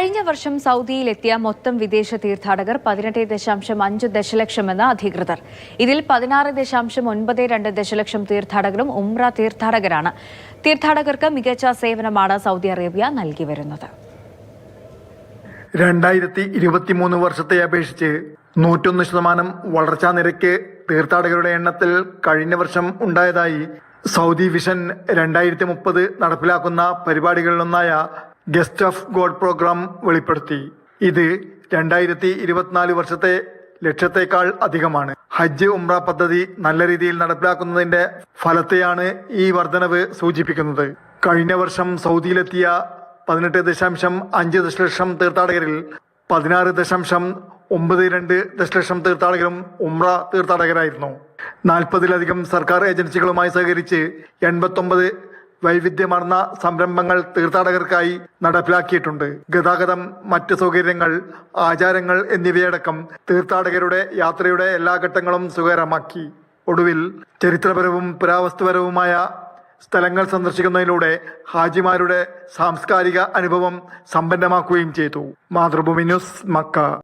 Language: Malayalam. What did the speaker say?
കഴിഞ്ഞ വർഷം സൗദിയിലെത്തിയ മൊത്തം വിദേശ തീർത്ഥാടകർ പതിനെട്ട് ദശാംശം അഞ്ച് ദശലക്ഷമെന്ന് അധികൃതർ. ഇതിൽ പതിനാറ് ദശാംശം ഒൻപത് രണ്ട് ദശലക്ഷം തീർത്ഥാടകരും ഉംറ തീർത്ഥാടകരാണ്. തീർത്ഥാടകർക്ക് മികച്ച സേവനമാണ് സൗദി അറേബ്യ നൽകി വരുന്നത്. രണ്ടായിരത്തി ഇരുപത്തിമൂന്ന് വർഷത്തെ അപേക്ഷിച്ച് നൂറ്റൊന്ന് ശതമാനം വളർച്ചാ നിരക്ക് തീർത്ഥാടകരുടെ എണ്ണത്തിൽ കഴിഞ്ഞ വർഷം ഉണ്ടായതായി സൗദി വിഷൻ രണ്ടായിരത്തി മുപ്പത് നടപ്പിലാക്കുന്ന പരിപാടികളിലൊന്നായ ഗസ്റ്റ് ഓഫ് ഗോഡ് പ്രോഗ്രാം വെളിപ്പെടുത്തി. ഇത് രണ്ടായിരത്തി ഇരുപത്തിനാല് വർഷത്തെ ലക്ഷ്യത്തേക്കാൾ അധികമാണ്. ഹജ്ജ് ഉംറ പദ്ധതി നല്ല രീതിയിൽ നടപ്പിലാക്കുന്നതിന്റെ ഫലത്തെയാണ് ഈ വർധനവ് സൂചിപ്പിക്കുന്നത്. കഴിഞ്ഞ വർഷം സൗദിയിലെത്തിയ പതിനെട്ട് ദശാംശം അഞ്ച് ദശലക്ഷം തീർത്ഥാടകരിൽ പതിനാറ് ദശാംശം ഒമ്പത് രണ്ട് ദശലക്ഷം തീർത്ഥാടകരും ഉംറ തീർത്ഥാടകരായിരുന്നു. നാൽപ്പതിലധികം സർക്കാർ ഏജൻസികളുമായി സഹകരിച്ച് എൺപത്തൊമ്പത് വൈവിധ്യമാർന്ന സംരംഭങ്ങൾ തീർത്ഥാടകർക്കായി നടപ്പിലാക്കിയിട്ടുണ്ട്. ഗതാഗതം മറ്റ് സൗകര്യങ്ങൾ ആചാരങ്ങൾ എന്നിവയടക്കം തീർത്ഥാടകരുടെ യാത്രയുടെ എല്ലാ ഘട്ടങ്ങളും സുഖകരമാക്കി. ഒടുവിൽ ചരിത്രപരവും പുരാവസ്തുപരവുമായ സ്ഥലങ്ങൾ സന്ദർശിക്കുന്നതിലൂടെ ഹാജിമാരുടെ സാംസ്കാരിക അനുഭവം സമ്പന്നമാക്കുകയും ചെയ്തു. Mathrubhumi news Mecca.